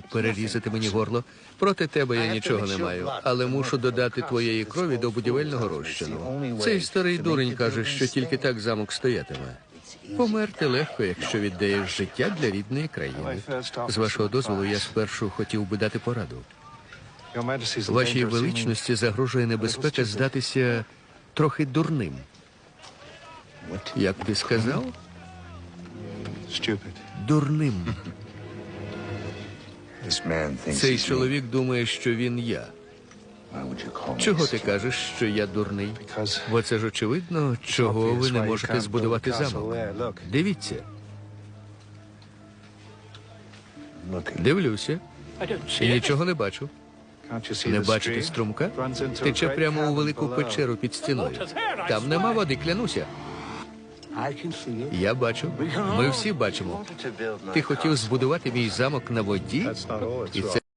перерізати мені горло. Проти тебе я нічого не маю, але мушу додати твоєї крові до будівельного розчину. Цей старий дурень каже, що тільки так замок стоятиме. Померти легко, якщо віддаєш життя для рідної країни. З вашого дозволу, я спершу хотів би дати пораду. Вашій величності загрожує небезпека здатися трохи дурним. Як ти сказав? Дурним. Цей чоловік думає, що він я. Чого ти кажеш, що я дурний? Бо це ж очевидно, чого ви не можете збудувати замок. Дивіться, дивлюся, і нічого не бачу. Не бачите струмка? Тече прямо у велику печеру під стіною. Там нема води, клянуся. Я бачу. Ми всі бачимо. Ти хотів збудувати мій замок на воді, і це